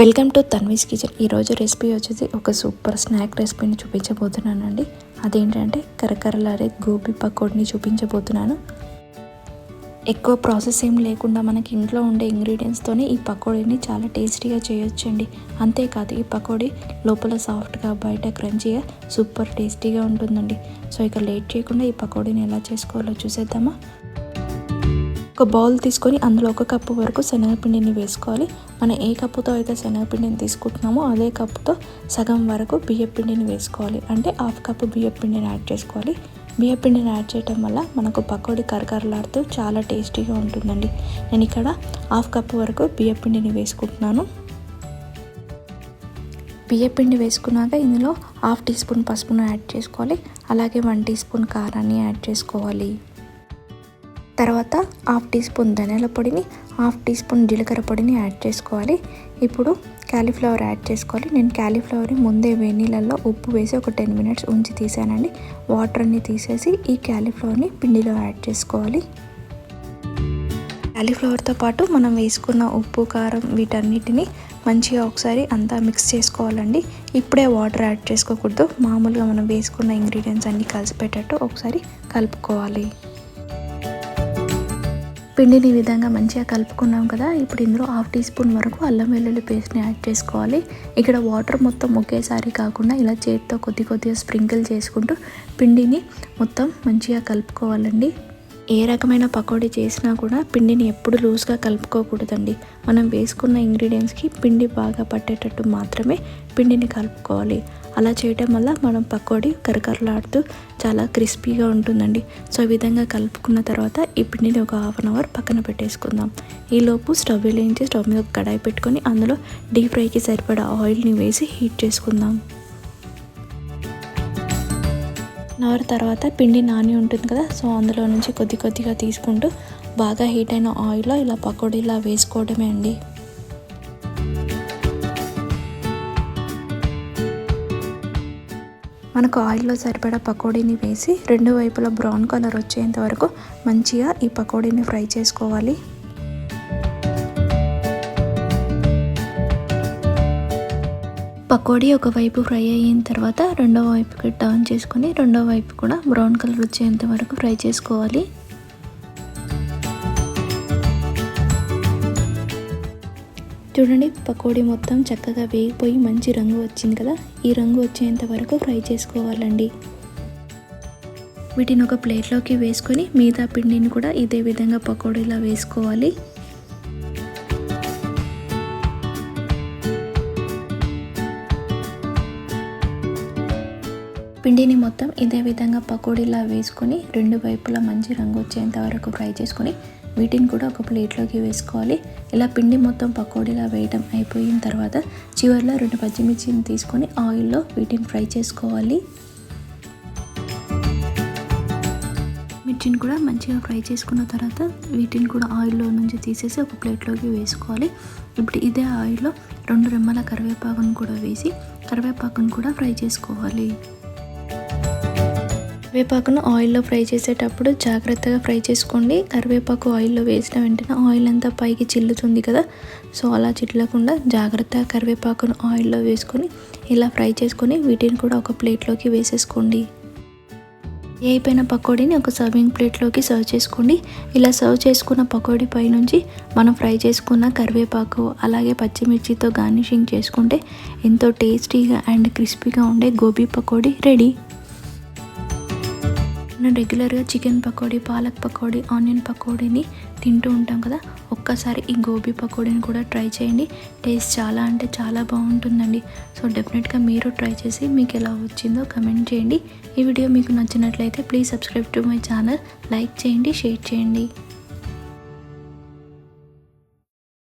Welcome to Tanvi's kitchen. ఈరోజు recipe వచ్చేసి ఒక సూపర్ స్నాక్ రెసిపీని చూపించబోతున్నానండి. అదేంటంటే కరకరలాడే గోబీ పకోడీని చూపించబోతున్నాను. ఎక్కువ ప్రాసెస్ ఏం లేకుండా మనకి ఇంట్లో ఉండే ఇంగ్రీడియంట్స్తోనే ఈ పకోడీని చాలా టేస్టీగా చేయొచ్చండి. అంతేకాదు ఈ పకోడీ లోపల సాఫ్ట్గా బయట క్రంచీగా సూపర్ టేస్టీగా ఉంటుందండి. సో ఇక లేట్ చేయకుండా ఈ పకోడీని ఎలా చేసుకోవాలో చూసేద్దామా? ఒక బౌల్ తీసుకొని అందులో ఒక కప్పు వరకు శనగపిండిని వేసుకోవాలి. మనం ఏ కప్పుతో అయితే శనగపిండిని తీసుకుంటున్నామో అదే కప్పుతో సగం వరకు బియ్యపిండిని వేసుకోవాలి. అంటే హాఫ్ కప్పు బియ్యపిండిని యాడ్ చేసుకోవాలి. బియ్యపిండిని యాడ్ చేయటం వల్ల మనకు పకోడీ కరకరలాడుతూ చాలా టేస్టీగా ఉంటుందండి. నేను ఇక్కడ హాఫ్ కప్పు వరకు బియ్యపిండిని వేసుకుంటున్నాను. బియ్యపిండి వేసుకున్నాక ఇందులో హాఫ్ టీ స్పూన్ పసుపును యాడ్ చేసుకోవాలి. అలాగే వన్ టీ స్పూన్ కారాన్ని యాడ్ చేసుకోవాలి. తర్వాత హాఫ్ టీ స్పూన్ ధనియాల పొడిని హాఫ్ టీ స్పూన్ జీలకర్ర పొడిని యాడ్ చేసుకోవాలి. ఇప్పుడు క్యాలీఫ్లవర్ యాడ్ చేసుకోవాలి. నేను క్యాలీఫ్లవర్ని ముందే వేనీళ్ళల్లో ఉప్పు వేసి ఒక టెన్ మినిట్స్ ఉంచి తీసానండి. వాటర్ అన్ని తీసేసి ఈ క్యాలీఫ్లవర్ని పిండిలో యాడ్ చేసుకోవాలి. క్యాలీఫ్లవర్తో పాటు మనం వేసుకున్న ఉప్పు కారం వీటన్నిటిని మంచిగా ఒకసారి అంతా మిక్స్ చేసుకోవాలండి. ఇప్పుడే వాటర్ యాడ్ చేసుకోకూడదు. మామూలుగా మనం వేసుకున్న ఇంగ్రీడియంట్స్ అన్నీ కలిసిపెట్టేట్టు ఒకసారి కలుపుకోవాలి. పిండిని ఈ విధంగా మంచిగా కలుపుకున్నాం కదా ఇప్పుడు ఇందులో హాఫ్ టీ స్పూన్ వరకు అల్లం వెల్లుల్లి పేస్ట్ని యాడ్ చేసుకోవాలి. ఇక్కడ వాటర్ మొత్తం ఒకేసారి కాకుండా ఇలా చేతితో కొద్ది కొద్దిగా స్ప్రింకిల్ చేసుకుంటూ పిండిని మొత్తం మంచిగా కలుపుకోవాలండి. ఏ రకమైన పకోడీ చేసినా కూడా పిండిని ఎప్పుడు లూజ్గా కలుపుకోకూడదండి. మనం వేసుకున్న ఇంగ్రీడియంట్స్కి పిండి బాగా పట్టేటట్టు మాత్రమే పిండిని కలుపుకోవాలి. అలా చేయటం వల్ల మనం పకోడీ కరకరలాడుతూ చాలా క్రిస్పీగా ఉంటుందండి. సో ఈ విధంగా కలుపుకున్న తర్వాత ఈ పిండిని ఒక హాఫ్ అన్ అవర్ పక్కన పెట్టేసుకుందాం. ఈలోపు స్టవ్ వెలిగించి స్టవ్ మీద ఒక కడాయి పెట్టుకొని అందులో డీప్ ఫ్రైకి సరిపడా ఆయిల్ని వేసి హీట్ చేసుకుందాం. అవర్ తర్వాత పిండి నాని ఉంటుంది కదా సో అందులో నుంచి కొద్ది కొద్దిగా తీసుకుంటూ బాగా హీట్ అయిన ఆయిల్లో ఇలా పకోడీలా వేసుకోవడమే అండి. మనకు ఆయిల్లో సరిపడా పకోడీని వేసి రెండు వైపులా బ్రౌన్ కలర్ వచ్చేంత వరకు మంచిగా ఈ పకోడీని ఫ్రై చేసుకోవాలి. పకోడీ ఒకవైపు ఫ్రై అయిన తర్వాత రెండో వైపుకి టర్న్ చేసుకొని రెండో వైపు కూడా బ్రౌన్ కలర్ వచ్చేంత వరకు ఫ్రై చేసుకోవాలి. చూడండి పకోడీ మొత్తం చక్కగా వేగిపోయి మంచి రంగు వచ్చింది కదా? ఈ రంగు వచ్చేంత వరకు ఫ్రై చేసుకోవాలండి. వీటిని ఒక ప్లేట్లోకి వేసుకొని మిగతా పిండిని కూడా ఇదే విధంగా పకోడీలా వేసుకోవాలి. పిండిని మొత్తం ఇదే విధంగా పకోడీలా వేసుకొని రెండు వైపులా మంచి రంగు వచ్చేంత వరకు ఫ్రై చేసుకొని వీటిని కూడా ఒక ప్లేట్లోకి వేసుకోవాలి. ఇలా పిండి మొత్తం పకోడీలా వేయడం అయిపోయిన తర్వాత చివరిలో రెండు పచ్చిమిర్చిని తీసుకొని ఆయిల్లో వీటిని ఫ్రై చేసుకోవాలి. మిర్చిని కూడా మంచిగా ఫ్రై చేసుకున్న తర్వాత వీటిని కూడా ఆయిల్లో నుంచి తీసేసి ఒక ప్లేట్లోకి వేసుకోవాలి. ఇప్పుడు ఇదే ఆయిల్లో రెండు రెమ్మల కరివేపాకును కూడా వేసి కరివేపాకును కూడా ఫ్రై చేసుకోవాలి. కరివేపాకును ఆయిల్లో ఫ్రై చేసేటప్పుడు జాగ్రత్తగా ఫ్రై చేసుకోండి. కరివేపాకు ఆయిల్లో వేసిన వెంటనే ఆయిల్ అంతా పైకి చిల్లుతుంది కదా సో అలా చిల్లకుండా జాగ్రత్తగా కరివేపాకును ఆయిల్లో వేసుకొని ఇలా ఫ్రై చేసుకొని వీటిని కూడా ఒక ప్లేట్లోకి వేసేసుకోండి. అయిపోయిన పకోడీని ఒక సర్వింగ్ ప్లేట్లోకి సర్వ్ చేసుకోండి. ఇలా సర్వ్ చేసుకున్న పకోడీ పైనుంచి మనం ఫ్రై చేసుకున్న కరివేపాకు అలాగే పచ్చిమిర్చితో గార్నిషింగ్ చేసుకుంటే ఎంతో టేస్టీగా అండ్ క్రిస్పీగా ఉండే గోబీ పకోడీ రెడీ. మనం రెగ్యులర్గా చికెన్ పకోడీ పాలక్ పకోడీ ఆనియన్ పకోడీని తింటూ ఉంటాం కదా. ఒక్కసారి ఈ గోబీ పకోడీని కూడా ట్రై చేయండి. టేస్ట్ చాలా అంటే చాలా బాగుంటుందండి. సో డెఫినెట్గా మీరు ట్రై చేసి మీకు ఎలా వచ్చిందో కమెంట్ చేయండి. ఈ వీడియో మీకు నచ్చినట్లయితే please subscribe to my channel like చేయండి షేర్ చేయండి.